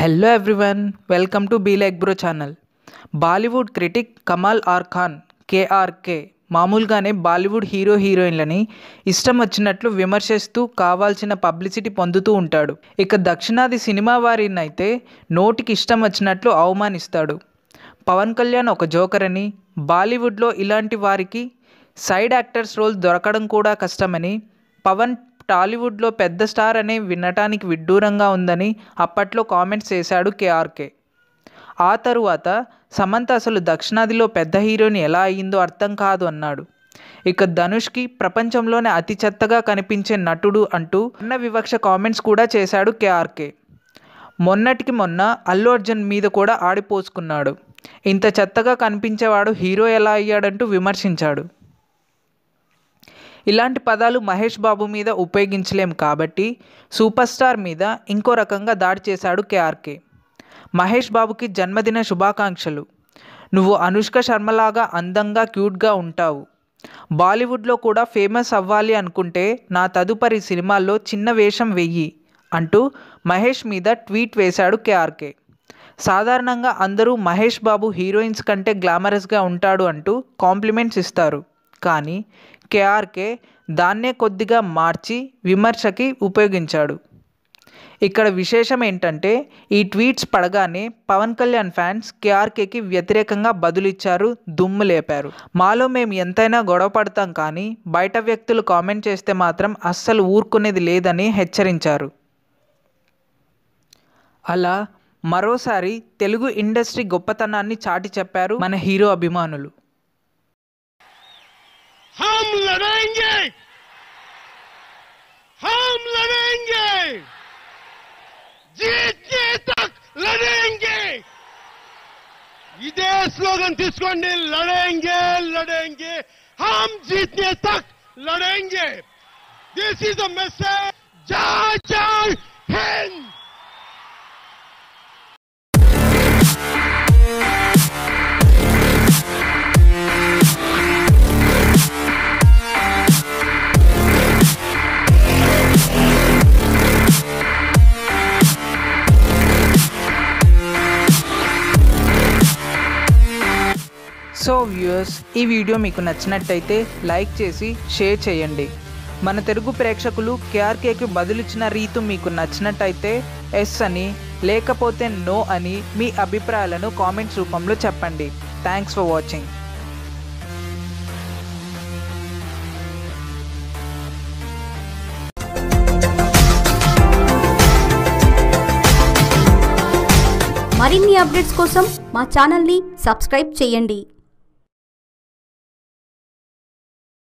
Hello everyone welcome to be like bro channel Bollywood critic Kamal R Khan KRK మామూలుగానే Bollywood hero హీరోయిన్లని ఇష్టం వచ్చినట్లు విమర్శిస్తూ కావాల్సిన publicity పొందుతూ ఉంటాడు. ఇక దక్షిణాది సినిమా వారిని అయితే నోటికి ఇష్టం వచ్చినట్లు అవమానిస్తాడు. పవన్ కళ్యాణ్ ఒక జోకర్ అని బాలీవుడ్లో ఇలాంటి వారికి సైడ్ యాక్టర్స్ రోల్ దొరకడం కూడా కష్టమని పవన్ టాలీవుడ్లో పెద్ద స్టార్ అనే వినటానికి విడ్డూరంగా ఉందని అప్పట్లో కామెంట్స్ చేశాడు కేఆర్కే. ఆ తరువాత సమంత అసలు దక్షిణాదిలో పెద్ద హీరోని ఎలా అయ్యిందో అర్థం కాదు అన్నాడు. ఇక ధనుష్కి ప్రపంచంలోనే అతి చెత్తగా కనిపించే నటుడు అంటూ అన్న వివక్ష కామెంట్స్ కూడా చేశాడు కేఆర్కే. మొన్నటికి మొన్న అల్లు అర్జున్ మీద కూడా ఆడిపోసుకున్నాడు. ఇంత చెత్తగా కనిపించేవాడు హీరో ఎలా అయ్యాడంటూ విమర్శించాడు. ఇలాంటి పదాలు మహేష్ బాబు మీద ఉపయోగించలేం కాబట్టి సూపర్ స్టార్ మీద ఇంకో రకంగా దాడి చేశాడు కేఆర్కే. మహేష్ బాబుకి జన్మదిన శుభాకాంక్షలు. నువ్వు అనుష్క శర్మలాగా అందంగా క్యూట్గా ఉంటావు. బాలీవుడ్లో కూడా ఫేమస్ అవ్వాలి అనుకుంటే నా తదుపరి సినిమాల్లో చిన్న వేషం వెయ్యి అంటూ మహేష్ మీద ట్వీట్ వేశాడు కేఆర్కే. సాధారణంగా అందరూ మహేష్ బాబు హీరోయిన్స్ కంటే గ్లామరస్గా ఉంటాడు అంటూ కాంప్లిమెంట్స్ ఇస్తారు. కానీ కేఆర్కే దాన్నే కొద్దిగా మార్చి విమర్శకి ఉపయోగించాడు. ఇక్కడ విశేషం ఏంటంటే ఈ ట్వీట్స్ పడగానే పవన్ కళ్యాణ్ ఫ్యాన్స్ కేఆర్కేకి వ్యతిరేకంగా బదులిచ్చారు దుమ్ము లేపారు. మాలో మేము ఎంతైనా గొడవ పడతాం కానీ బయట వ్యక్తులు కామెంట్ చేస్తే మాత్రం అస్సలు ఊరుకునేది లేదని హెచ్చరించారు. అలా మరోసారి తెలుగు ఇండస్ట్రీ గొప్పతనాన్ని చాటి చెప్పారు మన హీరో అభిమానులు. हम लड़ेंगे हम लड़ेंगे जीतने तक लड़ेंगे ఇదే స్లోగన్ తీసుకోండి లడేంగే లడేంగే హమ్ జీతనే తక్ లడేంగే దిస్ ఈస్ ద మెసేజ్ జై జై హింద్ సో వ్యూయర్స్ ఈ వీడియో మీకు నచ్చినట్టయితే లైక్ చేసి షేర్ చేయండి. మన తెలుగు ప్రేక్షకులు కేఆర్కేకి బదులిచ్చిన రీతు మీకు నచ్చినట్టయితే ఎస్ అని లేకపోతే నో అని మీ అభిప్రాయాలను కామెంట్స్ రూపంలో చెప్పండి. థ్యాంక్స్ ఫర్ వాచింగ్ మరిన్ని అప్డేట్స్ కోసం మా ఛానల్ని సబ్స్క్రైబ్ చేయండి.